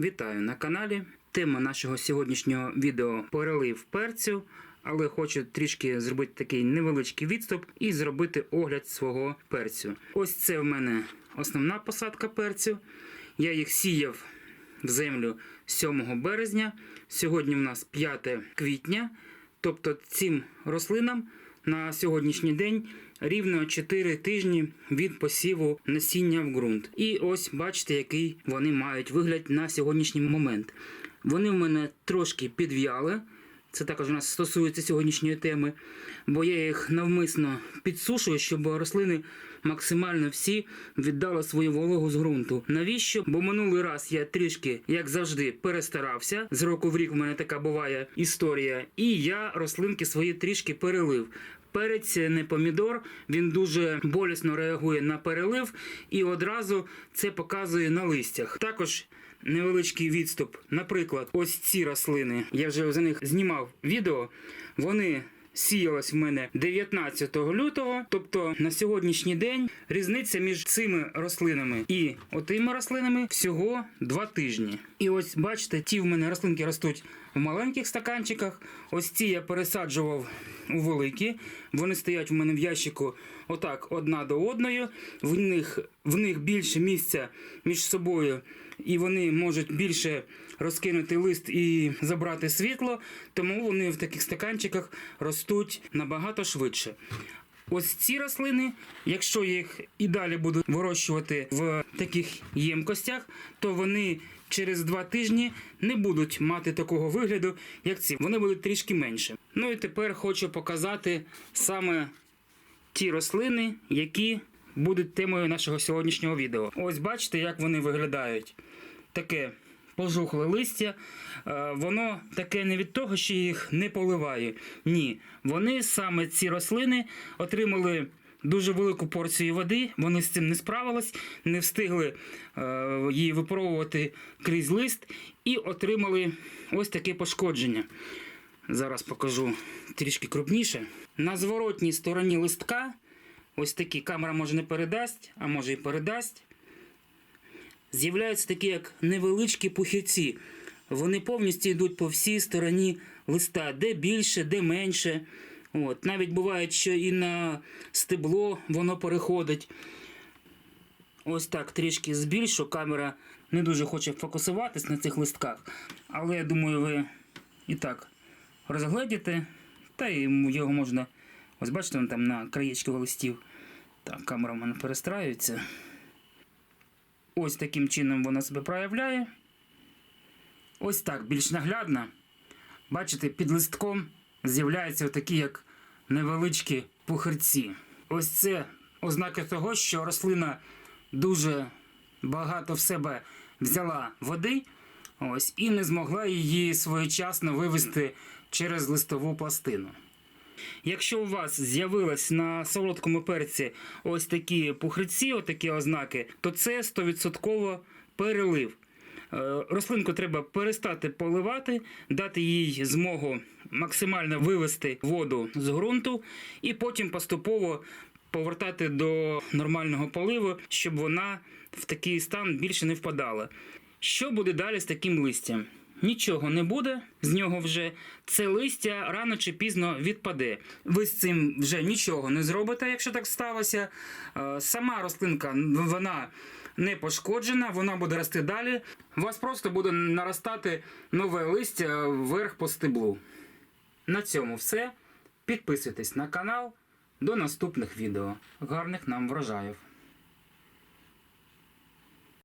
Вітаю на каналі. Тема нашого сьогоднішнього відео перелив перцю, але хочу трішки зробити такий невеличкий відступ і зробити огляд свого перцю. Ось це в мене основна посадка перцю. Я їх сіяв в землю 7 березня. Сьогодні в нас 5 квітня. Тобто цим рослинам на сьогоднішній день рівно 4 тижні від посіву насіння в ґрунт. І ось бачите, який вони мають вигляд на сьогоднішній момент. Вони в мене трошки підв'яли. Це також у нас стосується сьогоднішньої теми, бо я їх навмисно підсушую, щоб рослини максимально всі віддали свою вологу з ґрунту. Навіщо? Бо минулий раз я трішки, як завжди, перестарався. З року в рік в мене така буває історія, і я рослинки свої трішки перелив. Перець не помідор, він дуже болісно реагує на перелив і одразу це показує на листях. Також невеличкий відступ. Наприклад, ось ці рослини. Я вже за них знімав відео. Вони сіялись в мене 19 лютого. Тобто на сьогоднішній день різниця між цими рослинами і отими рослинами всього 2 тижні. І ось бачите, ті в мене рослинки ростуть в маленьких стаканчиках. Ось ці я пересаджував у великі. Вони стоять в мене в ящику отак одна до одної. В них, в них більше місця між собою, і вони можуть більше розкинути лист і забрати світло, тому вони в таких стаканчиках ростуть набагато швидше. Ось ці рослини, якщо їх і далі буду вирощувати в таких ємкостях, то вони через два тижні не будуть мати такого вигляду, як ці. Вони будуть трішки менше. Ну і тепер хочу показати саме ті рослини, які будуть темою нашого сьогоднішнього відео. Ось бачите, як вони виглядають. Таке пожухле листя. Е, Воно таке не від того, що їх не поливаю. Ні. Вони саме ці рослини отримали. Дуже велику порцію води, вони з цим не справились, не встигли е, її випробувати крізь лист і отримали ось таке пошкодження. Зараз покажу трішки крупніше. На зворотній стороні листка, ось такі камера може не передасть, а може і передасть. З'являються такі, як невеличкі пухівці. Вони повністю йдуть по всій стороні листа, де більше, де менше. От. Навіть буває, що і на стебло воно переходить. Ось так трішки збільшу. Камера не дуже хоче фокусуватись на цих листках. Але я думаю, ви і так розгледіте. Та і його можна. Ось бачите, там на краєчку листів. Так, камера в мене перестраюється. Ось таким чином вона себе проявляє. Ось так, більш наглядно. Бачите, під листком з'являються такі, як невеличкі пухирці. Ось це ознаки того, що рослина дуже багато в себе взяла води, ось, і не змогла її своєчасно вивести через листову пластину. Якщо у вас з'явилось на солодкому перці ось такі пухриці, отакі ознаки, то це 100% перелив. Е, Рослинку треба перестати поливати, дати їй змогу максимально вивести воду з ґрунту і потім поступово повертати до нормального поливу, щоб вона в такий стан більше не впадала. Що буде далі з таким листям? Нічого не буде з нього вже. Це листя рано чи пізно відпаде. Ви з цим вже нічого не зробите, якщо так сталося. Е, Сама рослинка вона не пошкоджена, вона буде рости далі. У вас просто буде наростати нове листя вверх по стеблу. На цьому все. Підписуйтесь на канал. До наступних відео. Гарних нам врожаїв!